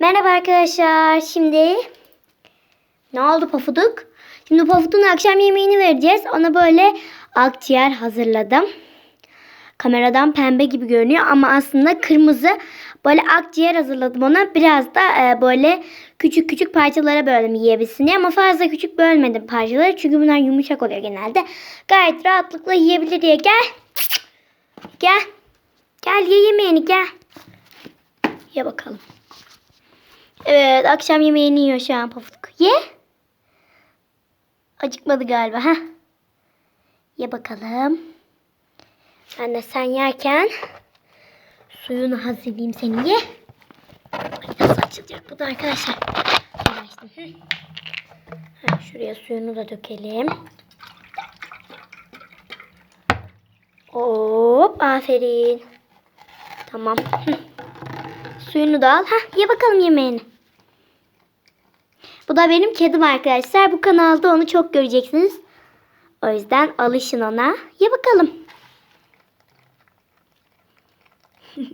Merhaba arkadaşlar. Şimdi ne oldu Pafuduk? Şimdi Pafuduk'un akşam yemeğini vereceğiz. Ona böyle akciğer hazırladım. Kameradan pembe gibi görünüyor ama aslında kırmızı. Böyle akciğer hazırladım ona. Biraz da e, böyle küçük küçük parçalara böldüm yiyebilsin diye. Ama fazla küçük bölmedim parçaları. Çünkü bunlar yumuşak oluyor genelde. Gayet rahatlıkla yiyebilir diye. Gel. Gel. Gel ye yemeğini gel. Ye bakalım. Evet akşam yemeğini yiyor şu an Pafuduk. Ye. Acıkmadı galiba. ha? Ye bakalım. De sen yerken suyunu hazırlayayım seni ye. Nasıl açılacak bu da arkadaşlar. Şuraya suyunu da dökelim. Hop aferin. Tamam. Suyunu da al. Hah ye bakalım yemeğini. Bu da benim kedim arkadaşlar. Bu kanalda onu çok göreceksiniz. O yüzden alışın ona. Ye bakalım.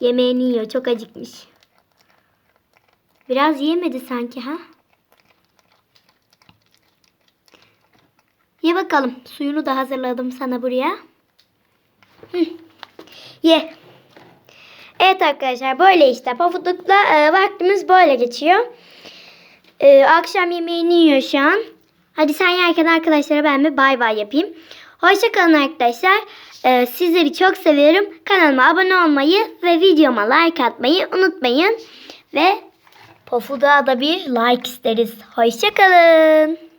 Yemeğini yiyor. Çok acıkmış. Biraz yemedi sanki ha? Ye bakalım. Suyunu da hazırladım sana buraya. Ye. Evet arkadaşlar böyle işte pafudukla e, vaktimiz böyle geçiyor. E, akşam yemeğini yiyor şu an. Hadi sen yerken arkadaşlara ben bir bay bay yapayım. Hoşçakalın arkadaşlar. E, sizleri çok seviyorum. Kanalıma abone olmayı ve videoma like atmayı unutmayın. Ve Pofuduk'a da bir like isteriz. Hoşçakalın.